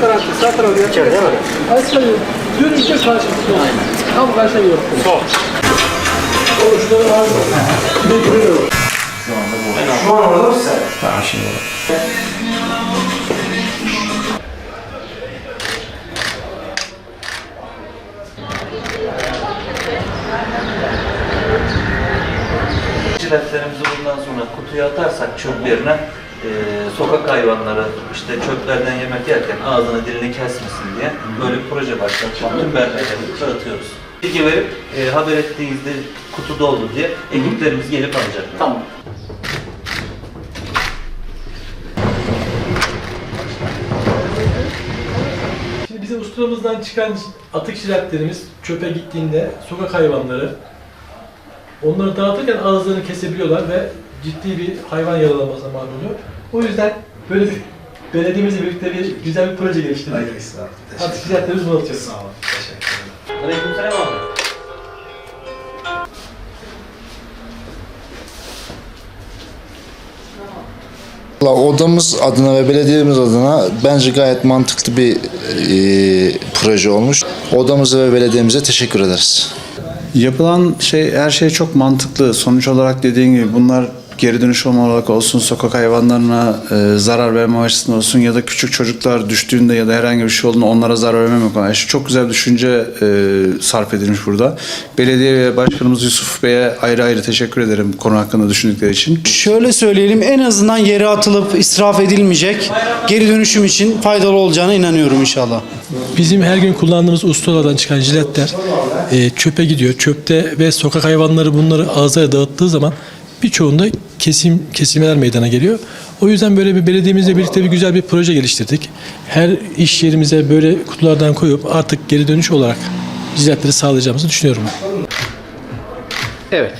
tarafta, sağ tarafta. İçeride mi? Aslında dönünce karşımızda. Aynen. Tam karşıya yok. Sol. O şurada var. Bir de görüyorum. Şu an olursa Tamam şimdi olur. Jiletlerimizi bundan sonra kutuya atarsak çöp yerine e, sokak hayvanları işte çöplerden yemek yerken ağzını dilini kesmesin diye böyle bir proje başlattık. Tüm berberleri dağıtıyoruz. Bilgi verip e, haber ettiğinizde kutu doldu diye ekiplerimiz gelip alacak. tamam. Şimdi bizim ustamızdan çıkan atık jiletlerimiz çöpe gittiğinde sokak hayvanları onları dağıtırken ağızlarını kesebiliyorlar ve ciddi bir hayvan yaralamasına mal oluyor. O yüzden böyle bir belediyemizle birlikte bir güzel bir proje geliştirdik. Hayırlı işler. Atık jiletlerimizi bunu atıyoruz. Sağ olun. Teşekkür ederim. Aleykümselam abi. Odamız adına ve belediyemiz adına bence gayet mantıklı bir e, proje olmuş. Odamıza ve belediyemize teşekkür ederiz. Yapılan şey her şey çok mantıklı. Sonuç olarak dediğin gibi bunlar geri dönüşüm olarak olsun, sokak hayvanlarına e, zarar verme açısından olsun ya da küçük çocuklar düştüğünde ya da herhangi bir şey olduğunda onlara zarar vermemek amaçlı. Çok güzel düşünce e, sarf edilmiş burada. Belediye ve Başkanımız Yusuf Bey'e ayrı ayrı teşekkür ederim konu hakkında düşündükleri için. Şöyle söyleyelim en azından yere atılıp israf edilmeyecek geri dönüşüm için faydalı olacağına inanıyorum inşallah. Bizim her gün kullandığımız ustalardan çıkan jiletler e, çöpe gidiyor. Çöpte ve sokak hayvanları bunları ağızlara dağıttığı zaman birçoğunda kesim kesilmeler meydana geliyor. O yüzden böyle bir belediyemizle birlikte bir güzel bir proje geliştirdik. Her iş yerimize böyle kutulardan koyup artık geri dönüş olarak jiletleri sağlayacağımızı düşünüyorum. Evet.